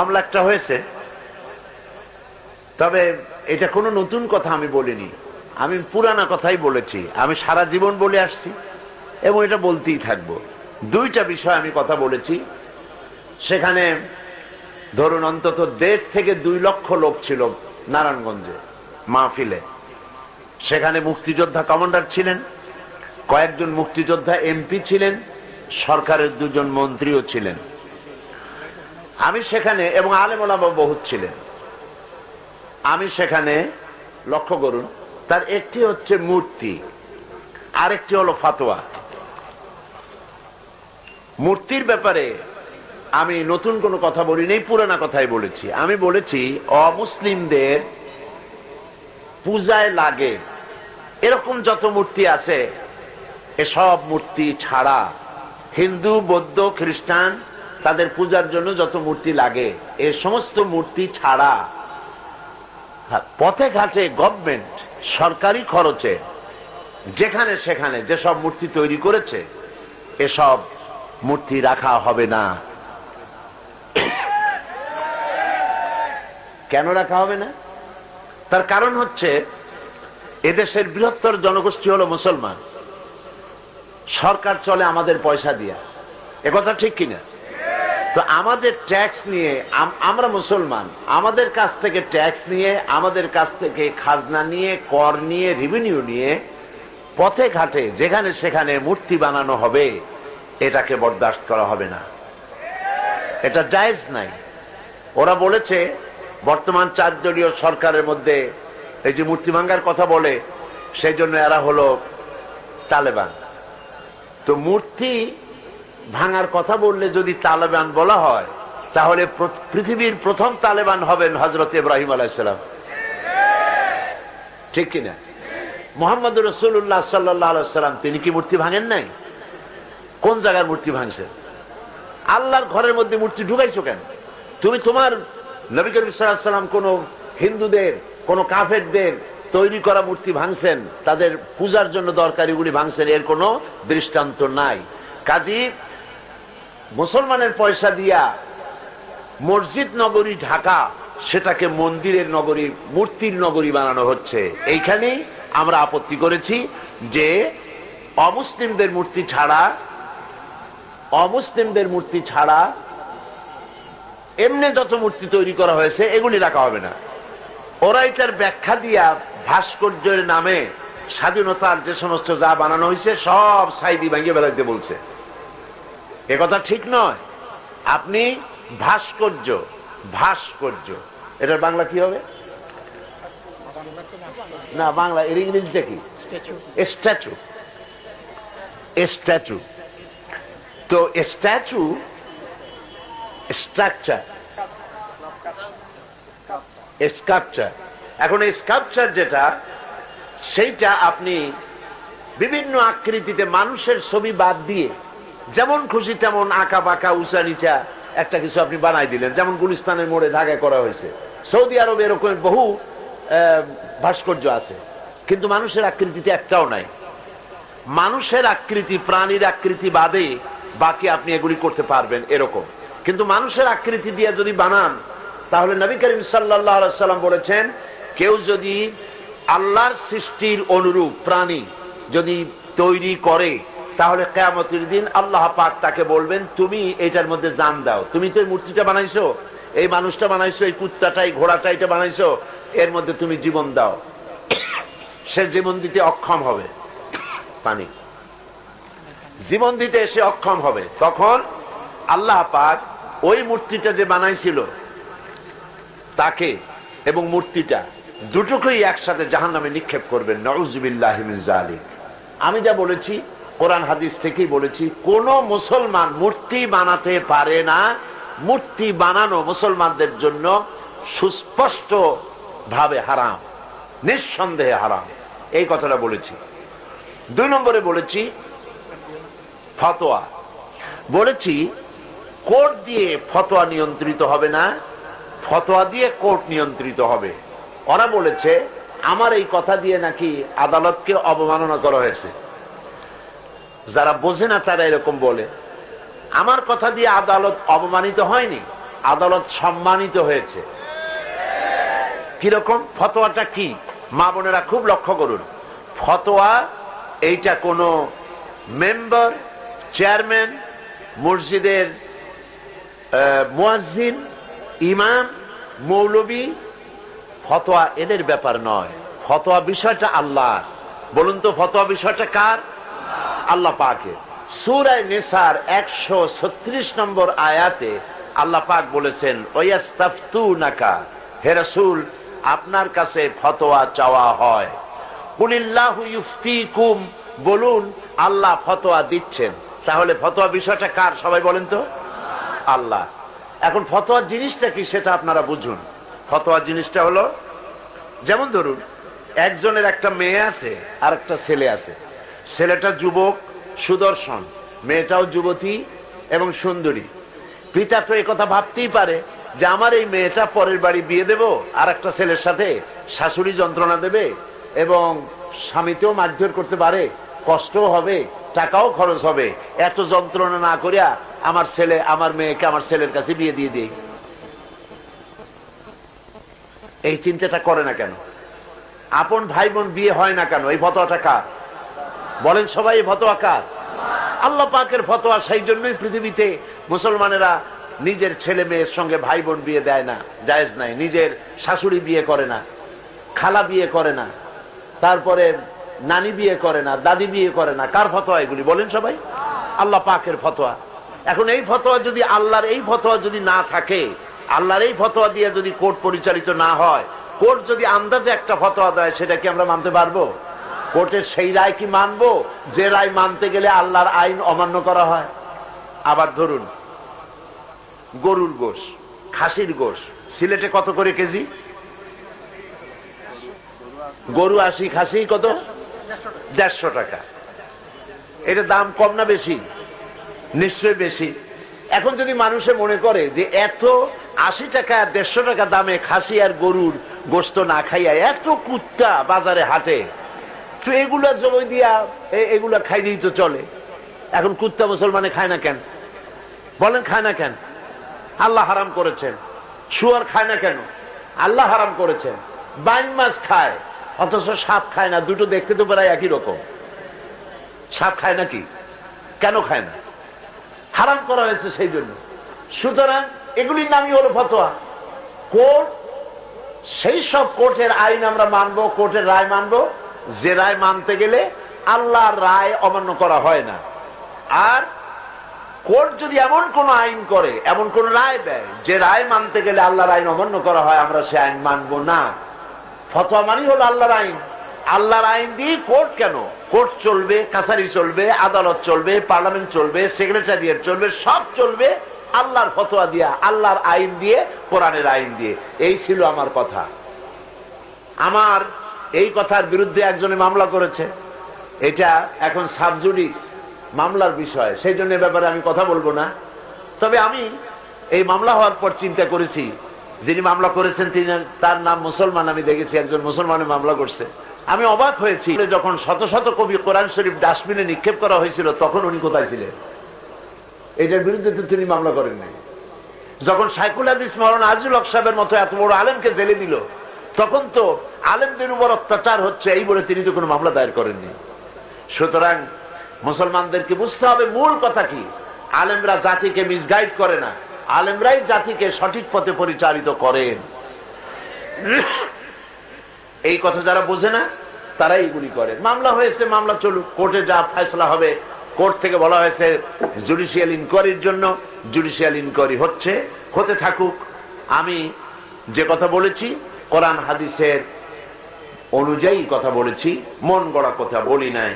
মামলা একটা হয়েছে। তবে এটা কোনো নতুন কথা আমি বলিনি। আমি পুরানা কথাই বলেছি। আমি সারা জীবন বলে আসছি এবং এটা বলতেই থাকব। দুইটা বিষয় আমি কথা বলেছি। সেখানে ধরুন অন্তত দেড় থেকে দুই লক্ষ লোক ছিল নারায়ণগঞ্জে, মাহফিলে। সেখানে মুক্তিযোদ্ধা কমান্ডার ছিলেন, কয়েকজন মুক্তিযোদ্ধা এমপি ছিলেন, সরকারের দুজন মন্ত্রীও ছিলেন। আমি সেখানে, এবং আলেমোলামা বহুত ছিলেন। আমি সেখানে, লক্ষ্য করুন, তার একটি হচ্ছে মূর্তি, আরেকটি হলো ফাতোয়া। মূর্তির ব্যাপারে আমি নতুন কোনো কথা বলি নেই, পুরানা কথাই বলেছি। আমি বলেছি, অমুসলিমদের পূজায় লাগে, এরকম যত মূর্তি আছে, এসব মূর্তি ছাড়া হিন্দু, বৌদ্ধ, খ্রিস্টান তাদের পূজার জন্য যত মূর্তি লাগে, এ সমস্ত মূর্তি ছাড়া পথে ঘাটে গভর্নমেন্ট সরকারি খরচে, যেখানে সেখানে যেসব মূর্তি তৈরি করেছে, এসব মূর্তি রাখা হবে না। কেন রাখা হবে না? তার কারণ হচ্ছে, এদেশের বৃহত্তর জনগোষ্ঠী হলো মুসলমান। সরকার চলে আমাদের পয়সা দিয়া। একথা ঠিক কিনা? তো আমাদের ট্যাক্স নিয়ে আমরা মুসলমান। আমাদের কাছ থেকে ট্যাক্স নিয়ে, আমাদের কাছ থেকে খাজনা নিয়ে, কর নিয়ে রেভিনিউ নিয়ে পথে ঘাটে যেখানে সেখানে মূর্তি বানানো হবে, এটাকে বরদাস্ত করা হবে না। এটা জায়েজ নাই। ওরা বলেছে, বর্তমান চার দলীয় সরকারের মধ্যে এই যে মূর্তি ভাঙ্গার কথা বলে, সেই জন্য এরা হলো তালেবান। তো মূর্তি ভাঙার কথা বললে যদি তালেবান বলা হয়, তাহলে পৃথিবীর প্রথম তালেবান হবেন হজরত ইব্রাহিম আলাইসালাম ঠিক কিনা? মোহাম্মদ রসুল্লাহ সাল্লাম, তিনি কি মূর্তি ভাঙেন নাই? কোন জায়গার মূর্তি ভাঙছেন আল্লাহর ঘরের মধ্যে মূর্তি ঢুকাইছো কেন? তুমি তোমার নবী করিম সাল্লাম কোন হিন্দুদের, কোন কাফেরদের তৈরি করা মূর্তি ভাঙছেন? তাদের পূজার জন্য দরকারিগুলি ভাঙছেন? এর কোনো দৃষ্টান্ত নাই। কাজী মুসলমানের পয়সা দিয়া মসজিদ নগরী ঢাকা, সেটাকে মন্দিরের নগরী, মূর্তির নগরী বানানো হচ্ছে। এইখানেই আমরা আপত্তি করেছি যে অমুসলিমদের মূর্তি ছাড়া, অমুসলিমদের মূর্তি ছাড়া এমনি যত মূর্তি তৈরি করা হয়েছে, এগুলি রাখা হবে না। ওরা এটার ব্যাখ্যা দিয়া ভাস্কর্যের নামে স্বাধীনতার যে সমস্ত যা বানানো হয়েছে, সব সাইদি ভাঙিয়ে বেড়াইতে বলছে। এ কথা ঠিক নয়। আপনি ভাস্কর্য ভাস্কর্য। এটার বাংলা কি হবে? না বাংলা এর ইংরেজিটা কি? স্ট্যাচু স্ট্যাচু তো স্ট্যাচু স্ট্রাকচার স্কাপচার এখন এই স্কাপচার যেটা সেইটা আপনি বিভিন্ন আকৃতিতে মানুষের ছবি বাদ দিয়ে যেমন খুশি, তেমন আঁকা বাঁকা উঁচা নিচা একটা কিছু আপনি বানাই দিলেন। যেমন গুলিস্তানের মোড়ে ঢাকায় করা হয়েছে। সৌদি আরবে এরকম বহু ভাস্কর্য আছে। কিন্তু মানুষের আকৃতিতে একটাও নাই। মানুষের আকৃতি, প্রাণীর আকৃতি বাদে বাকি আপনি এগুলি করতে পারবেন এরকম। কিন্তু মানুষের আকৃতি দিয়ে যদি বানান, তাহলে নবী করিম সাল্লাম বলেছেন, কেউ যদি আল্লাহর সৃষ্টির অনুরূপ প্রাণী যদি তৈরি করে তাহলে কেয়ামতের দিন আল্লাহ পাক তাকে বলবেন, তুমি এটার মধ্যে জান দাও। তুমি তো এই মূর্তিটা বানাইছো, এই মানুষটা বানাইছো, এই কুত্তাটা, এই ঘোড়াটা এটা বানাইছো, এর মধ্যে তুমি জীবন দাও। সে জীবন দিতে অক্ষম হবে। পানি। জীবন দিতে এসে অক্ষম হবে। তখন আল্লাহ পাক ওই মূর্তিটা যে বানাইছিল, তাকে এবং মূর্তিটা দুটোকেই একসাথে জাহান নামে নিক্ষেপ করবেন। নজুবিল্লাহ আমি যা বলেছি কোরআন হাদিস থেকেই বলেছি, কোন মুসলমান মূর্তি বানাতে পারে না। মূর্তি বানানো মুসলমানদের জন্য সুস্পষ্ট ভাবে হারাম, নিঃসন্দেহে হারাম। এই কথাটা বলেছি। দুই নম্বরে বলেছি, ফতোয়া। বলেছি, কোর্ট দিয়ে ফতোয়া নিয়ন্ত্রিত হবে না, ফতোয়া দিয়ে কোর্ট নিয়ন্ত্রিত হবে। ওরা বলেছে, আমার এই কথা দিয়ে নাকি আদালতকে অবমাননা করা হয়েছে। যারা বোঝে না তারা এরকম বলে। আমার কথা দিয়ে আদালত অবমানিত হয়নি, আদালত সম্মানিত হয়েছে। কীরকম? ফতোয়াটা কি? মা বোনেরা খুব লক্ষ্য করুন। ফতোয়া, এইটা কোনো মেম্বার, চেয়ারম্যান, মসজিদের মুয়াজ্জিন, ইমাম, মৌলবী, ফতোয়া এদের ব্যাপার নয়। ফতোয়া বিষয়টা আল্লাহ বলুন তো, ফতোয়া বিষয়টা কার? আল্লাহ পাকে। সুরায় নেসার একশো ছত্রিশ নম্বর আয়াতে আল্লাহ পাক বলেছেন ওয়াস্তাফতু নাকা হে রাসূল, আপনার কাছে ফতোয়া চাওয়া হয়। কুলিল্লাহু ইউফতিকুম, বলুন, আল্লাহ ফতোয়া দিচ্ছেন। তাহলে ফতোয়া বিষয়টা কার, সবাই বলেন তো? আল্লাহ। এখন ফতোয়ার জিনিসটা কি সেটা আপনারা বুঝুন। ফতোয়ার জিনিসটা হলো, যেমন ধরুন, একজনের একটা মেয়ে আছে আর একটা ছেলে আছে। ছেলেটা যুবক, সুদর্শন, মেয়েটাও যুবতী এবং সুন্দরী। পিতা তো কথা ভাবতেই পারে যে আমার এই মেয়েটা পরের বাড়ি বিয়ে দেব, আর একটা ছেলের সাথে শাশুড়ি যন্ত্রণা দেবে এবং স্বামীতেও মারধর করতে পারে, কষ্টও হবে, টাকাও খরচ হবে। এত যন্ত্রণা না করিয়া আমার ছেলে, আমার মেয়েকে আমার ছেলের কাছে বিয়ে দিয়ে দিই। এই চিন্তাটা করে না কেন? আপন ভাই বোন বিয়ে হয় না কেন? এই ফতোয়াটা কার? বলেন সবাই ফতোয়া কার? আল্লাহ পাকের ফতোয়া সেই জন্যই পৃথিবীতে মুসলমানেরা নিজের ছেলে মেয়ের সঙ্গে ভাই বোন বিয়ে দেয় না, জায়েজ নাই। নিজের শাশুড়ি বিয়ে করে না, খালা বিয়ে করে না, তারপরে নানি বিয়ে করে না, দাদি বিয়ে করে না। কার ফতোয়া এগুলি? বলেন সবাই। আল্লাহ পাকের ফতোয়া। এখন এই ফতোয়া যদি আল্লাহর, এই ফতোয়া যদি না থাকে, আল্লাহর এই ফতোয়া দিয়ে যদি কোর্ট পরিচালিত না হয়, কোর্ট যদি আন্দাজে একটা ফতোয়া দেয়, সেটা কি আমরা মানতে পারব? কোর্টের সেই রায় কি মানবো? যে রায় মানতে গেলে আল্লাহর আইন অমান্য করা হয়। আবার ধরুন, গরুর গোশ, খাসির গোশ, সিলেটে কত করে কেজি? গরু আশি, খাসি কত? দেড়শো টাকা। এটা দাম কম না বেশি? নিশ্চয় বেশি। এখন যদি মানুষে মনে করে যে এত আশি টাকা, দেড়শো টাকা দামে খাসি আর গরুর গোস্ত না খাইয়া এত কুত্তা বাজারে হাটে তো এগুলা জমি দিয়া এগুলা খাই দিই তো চলে। এখন কুত্তা মুসলমানে খায় না কেন? বলেন খায় না কেন? আল্লাহ হারাম করেছেন। শুয়ার খায় না কেন? আল্লাহ হারাম করেছেন। বাইন মাছ খায়, অথচ সাপ খায় না। দুটো দেখতে তো প্রায় একই রকম। সাপ খায় নাকি? কেন খায় না? হারাম করা হয়েছে সেই জন্য। সুতরাং এগুলির নামই হলো ফতোয়া। কোর্ট, সেই সব কোর্টের আইন আমরা মানবো, কোর্টের রায় মানবো। যে রায় মানতে গেলে আল্লাহর রায় অমান্য করা হয় না। আর কোর্ট যদি এমন কোন আইন করে, এমন কোন রায় দেয়, যে রায় মানতে গেলে আল্লাহর আইন অমান্য করা হয়, আমরা সে আইন মানবো না। ফতোয়া মানি হলো আল্লাহর আইন। আল্লাহর আইন দিয়ে কোর্ট কেন? কোর্ট চলবে, কাছারি চলবে, আদালত চলবে, পার্লামেন্ট চলবে, সেক্রেটারিয়েট চলবে, সব চলবে আল্লাহর ফতোয়া দিয়া, আল্লাহর আইন দিয়ে, কোরআনের আইন দিয়ে। এই ছিল আমার কথা। আমার এই কথার বিরুদ্ধে একজনে মামলা করেছে। এটা এখন সাবজুডিস, মামলার বিষয়। সেই জন্য ব্যাপারে আমি কথা বলব না। তবে আমি এই মামলা হওয়ার পর চিন্তা করেছি, যিনি মামলা করেছেন তিনি, তার নাম মুসলমান, আমি দেখেছি একজন মুসলমানের মামলা করছে। আমি অবাক হয়েছি যখন শত শত কবি কোরআন শরীফ ডাস্টবিনে নিক্ষেপ করা হয়েছিল, তখন উনি কোথায় ছিলেন? এটার বিরুদ্ধে তো তিনি মামলা করেন নাই যখন সাইকুল হাদিস মরণ আজিল হক সাহেবের মতো এত বড় আলেমকে জেলে দিল তখন তো আলেমদের উপর অত্যাচার হচ্ছে, এই বলে তিনি তো কোনো মামলা দায়ের করেননি। সুতরাং মুসলমানদেরকে বুঝতে হবে, মূল কথা কি? আলেমরা জাতিকে মিসগাইড করে না। আলেমরাই জাতিকে সঠিক পথে পরিচালিত করেন। এই কথা যারা বোঝে না তারা এইগুলি করে। মামলা হয়েছে, মামলা চলুক। কোর্টে যা ফেসলা হবে, কোর্ট থেকে বলা হয়েছে জুডিশিয়াল ইনকোয়ারির জন্য জুডিশিয়াল ইনকোয়ারি হচ্ছে। হতে থাকুক, আমি যে কথা বলেছি কোরআন হাদিসের অনুযায়ী কথা বলেছি মন গড়া কথা বলি নাই।